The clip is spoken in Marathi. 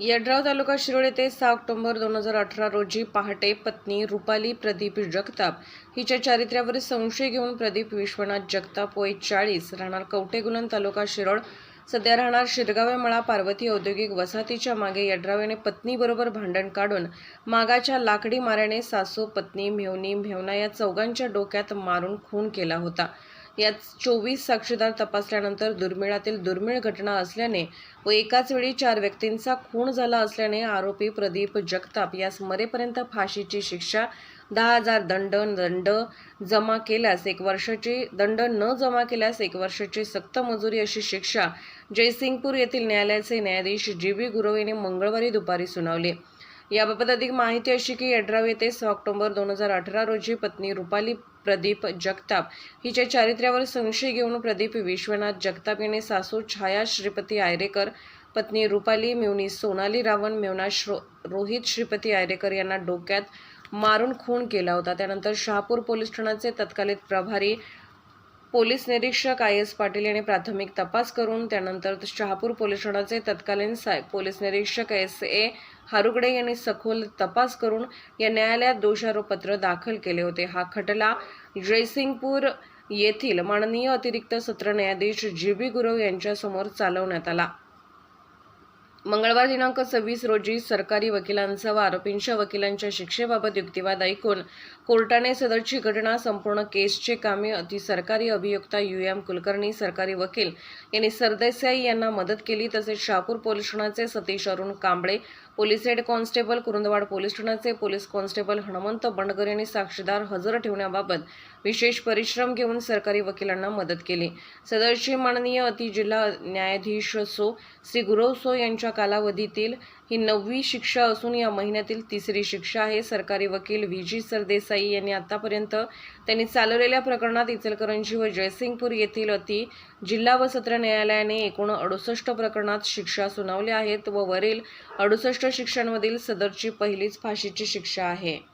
यड्राव तालुका शिरोळ येथे सहा ऑक्टोबर दोन हजार अठरा रोजी पहाटे पत्नी रुपाली प्रदीप जगताप हिच्या चारित्र्यावर संशय घेऊन प्रदीप विश्वनाथ जगताप वय चाळीस राहणार कवटेगुलन तालुका शिरोळ. सध्या राहणार शिरगावे मळा पार्वती औद्योगिक वसाहतीच्या मागे यड्राव याने पत्नीबरोबर भांडण काढून मागाच्या लाकडी माऱ्याने सासू पत्नी मेवनी मेवना या चौघांच्या डोक्यात मारून खून केला होता. यात चोवीस साक्षीदार तपासल्यानंतर दुर्मिळातील दुर्मिळ घटना असल्याने व एकाच वेळी चार व्यक्तींचा खून झाला असल्याने आरोपी प्रदीप जगताप यास मरेपर्यंत फाशीची शिक्षा दहा हजार दंड दंड जमा केल्यास एक वर्षाची दंड न जमा केल्यास एक वर्षाची सक्त मजुरी अशी शिक्षा जयसिंगपूर येथील न्यायालयाचे न्यायाधीश जी बी गुरव यांनी मंगळवारी दुपारी सुनावली. याबाबत अधिक माहिती अशी की यड्राव येथे सहा ऑक्टोबर दोन हजार अठरा रोजी पत्नी रुपाली प्रदीप जगताप हिच्या चारित्र्यावर संशय घेऊन प्रदीप विश्वनाथ जगताप याने सासू छाया श्रीपती आयरेकर पत्नी रुपाली मेवणी सोनाली रावण मेवना श्रो रोहित श्रीपती आयरेकर यांना डोक्यात मारून खून केला होता. त्यानंतर शहापूर पोलीस ठाण्याचे तत्कालीन प्रभारी पोलीस निरीक्षक आय एस पाटील यांनी प्राथमिक तपास करून त्यानंतर शहापूर पोलीस ठाण्याचे तत्कालीन साहेब पोलीस निरीक्षक एस ए हारुगडे यांनी सखोल तपास करून या न्यायालयात दोषारोपपत्र दाखल केले होते. हा खटला जयसिंगपूर येथील माननीय अतिरिक्त सत्र न्यायाधीश जी बी गुरव यांच्यासमोर चालवण्यात आला. मंगळवार दिनांक सव्वीस रोजी सरकारी वकिलांसह व आरोपींच्या वकिलांच्या शिक्षेबाबत युक्तिवाद ऐकून कोर्टाने सदरची घटना संपूर्ण केसचे कामे अति सरकारी अभियुक्ता यू एम कुलकर्णी सरकारी वकील यांनी सरदेसाई यांना मदत केली तसेच शहापूर पोलीस ठाण्याचे Satish Arun Kamble police head constable Kurundwad police ठाण्याचे पोलीस कॉन्स्टेबल हनुमंत बंडगर यांनी साक्षीदार हजर ठेवण्याबाबत विशेष परिश्रम घेऊन सरकारी वकिलांना मदत केली. सदरची माननीय अति जिल्हा न्यायाधीश सो श्री गुरव सो यांच्या कालावधीतील ही नववी शिक्षा असून या महिन्यातील तिसरी शिक्षा आहे. सरकारी वकील व्ही. जी. सरदेसाई यांनी आतापर्यंत त्यांनी चालवलेल्या प्रकरणात इचलकरंजी व जयसिंगपूर येथील अति जिल्हा व सत्र न्यायालयाने एकूण अडुसष्ट प्रकरणात शिक्षा सुनावल्या आहेत व वरील अडुसष्ट शिक्षांमधील सदरची पहिलीच फाशीची शिक्षा आहे.